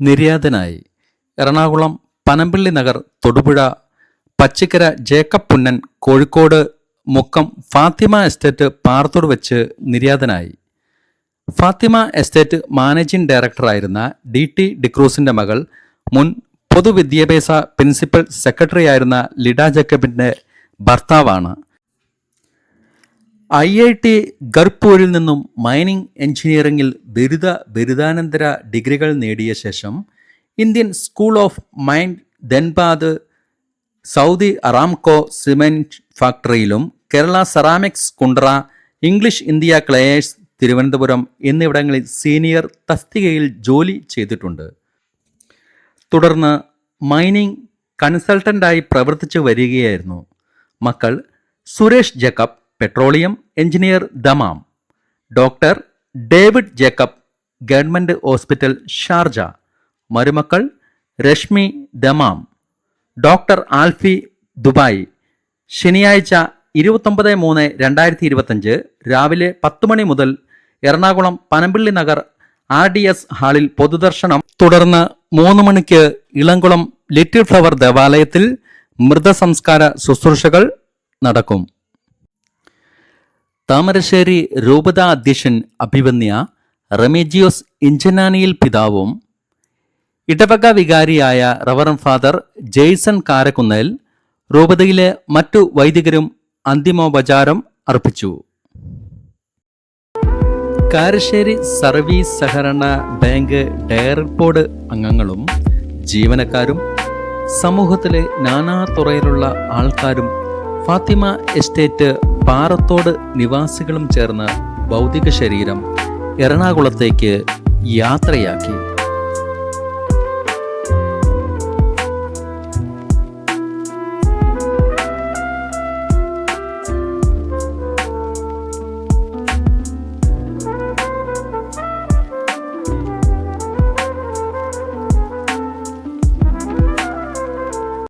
നിര്യാതനായി. Ernakulam Panampilly Nagar Thodupuzha Pachikkara Jacob Punnen Kozhikode Mukkam Fathima estate Parathodu വെച്ച് നിര്യാതനായി. ഫാത്തിമ എസ്റ്റേറ്റ് മാനേജിംഗ് ഡയറക്ടറായിരുന്ന ഡി ടി ഡിക്രൂസിന്റെ മകൾ മുൻ പൊതുവിദ്യാഭ്യാസ പ്രിൻസിപ്പൽ സെക്രട്ടറിയായിരുന്ന ലിഡ ജേക്കബിന്റെ ഭർത്താവാണ്. ഐ ഐ ടി ഗർപൂരിൽ നിന്നും മൈനിങ് എഞ്ചിനീയറിംഗിൽ ബിരുദ ബിരുദാനന്തര ഡിഗ്രികൾ നേടിയ ശേഷം Indian school of mine Dhanbad Saudi Aramco cement ഫാക്ടറിയിലും Kerala ceramics Kundara English India clays Thiruvananthapuram എന്നിവിടങ്ങളിൽ സീനിയർ തസ്തികയിൽ ജോലി ചെയ്തിട്ടുണ്ട്. തുടർന്ന് മൈനിങ് കൺസൾട്ടന്റായി പ്രവർത്തിച്ചു വരികയായിരുന്നു. മക്കൾ Suresh Jacob petroleum engineer Dammam. Doctor David Jacob government hospital Sharjah. മരുമക്കൾ Reshmi Dammam. Doctor Alphy Dubai. ശനിയാഴ്ച ഇരുപത്തൊമ്പത് മൂന്ന് രണ്ടായിരത്തി ഇരുപത്തഞ്ച് രാവിലെ പത്ത് മണി മുതൽ Ernakulam Panampilly Nagar R D S ഹാളിൽ പൊതുദർശനം. തുടർന്ന് മൂന്ന് മണിക്ക് ഇളംകുളം ലിറ്റിൽ ഫ്ലവർ ദേവാലയത്തിൽ മൃതസംസ്കാര ശുശ്രൂഷകൾ നടക്കും. താമരശ്ശേരി രൂപത അധ്യക്ഷൻ അഭിവന്യ റമേജിയോസ് ഇഞ്ചനാനിയിൽ പിതാവും ഇടവക വികാരിയായ റവറൻ ഫാദർ ജെയ്സൺ കാരക്കുന്നേൽ രൂപതയിലെ മറ്റു വൈദികരും അന്തിമോപചാരം അർപ്പിച്ചു. കാരശ്ശേരി സർവീസ് സഹകരണ ബാങ്ക് ഡയറക്ടർ ബോർഡ് അംഗങ്ങളും ജീവനക്കാരും സമൂഹത്തിലെ നാനാ തുറയിലുള്ള ആൾക്കാരും ഫാത്തിമ എസ്റ്റേറ്റ് പാറത്തോട് നിവാസികളും ചേർന്ന് ഭൗതിക ശരീരം എറണാകുളത്തേക്ക് യാത്രയാക്കി.